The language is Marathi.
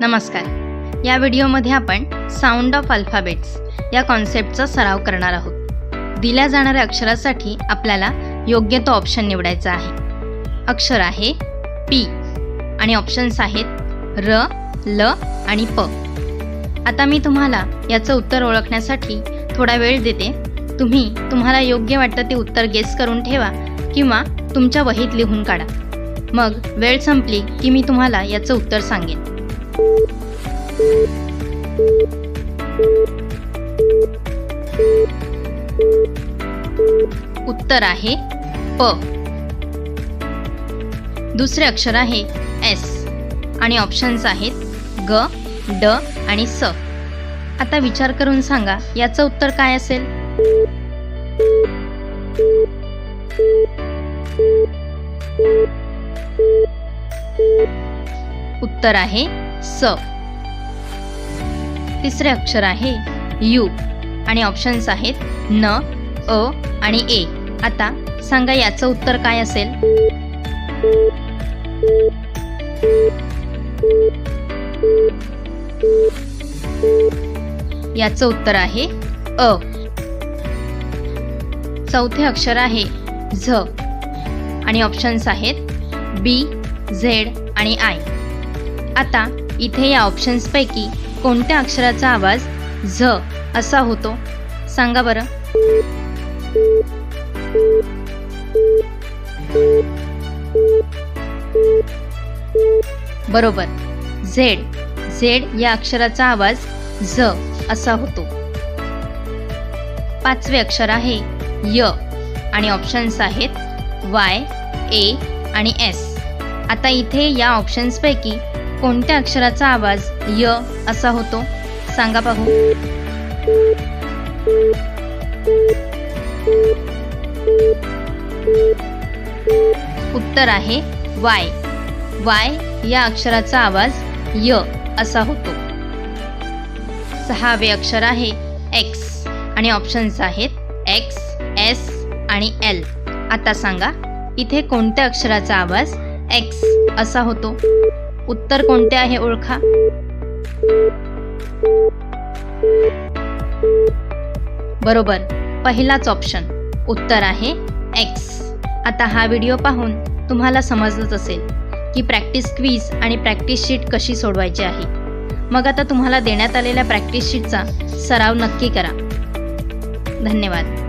नमस्कार. या व्हिडिओमध्ये आपण साऊंड ऑफ अल्फाबेट्स या कॉन्सेप्टचा सराव करणार आहोत. दिल्या जाणाऱ्या अक्षरासाठी आपल्याला योग्य तो ऑप्शन निवडायचा आहे. अक्षर आहे पी आणि ऑप्शन्स आहेत र ल आणि प. आता मी तुम्हाला याचं उत्तर ओळखण्यासाठी थोडा वेळ देते. तुम्ही तुम्हाला योग्य वाटतं ते उत्तर गेस करून ठेवा किंवा तुमच्या वहीत लिहून काढा. मग वेळ संपली की मी तुम्हाला याचं उत्तर सांगेन. उत्तर आहे प. दुसरे अक्षर आहे एस. आणि ऑप्शन्स आहेत ग ड आणि स. आता विचार करून सांगा याचं उत्तर काय असेल? उत्तर आहे स. तिसरे अक्षर आहे यू. आणि ऑप्शन्स आहेत न अ आणि ए. आता सांगा याचं उत्तर काय असेल? याचं उत्तर आहे अ. चौथे अक्षर आहे झ. आणि ऑप्शन्स आहेत बी झेड आणि आय. आता इथे या ऑप्शन्सपैकी कोणत्या अक्षराचा आवाज झ असा होतो? सांगा बरं. बरोबर. झेड झेड या अक्षराचा आवाज झ असा होतो. पाचवे अक्षर आहे य आणि ऑप्शन्स आहेत वाय ए आणि एस. आता इथे या ऑप्शन्सपैकी कोणत्या अक्षराचा आवाज य असा होतो? सांगा पाहू. उत्तर आहे वाय. वाय या अक्षराचा आवाज य असा होतो. सहावे अक्षर आहे एक्स आणि ऑप्शन्स आहेत एक्स एस आणि एल आता सांगा इथे कोणत्या अक्षराचा आवाज एक्स असा होतो. उत्तर कोणते आहे ओळखा. बरोबर पहिलाच ऑप्शन उत्तर आहे एक्स आता हा व्हिडिओ पाहून तुम्हाला समजलंच असेल की प्रॅक्टिस क्वीज आणि प्रॅक्टिस शीट कशी सोडवायची आहे. मग आता तुम्हाला देण्यात आलेल्या प्रॅक्टिस शीटचा सराव नक्की करा. धन्यवाद.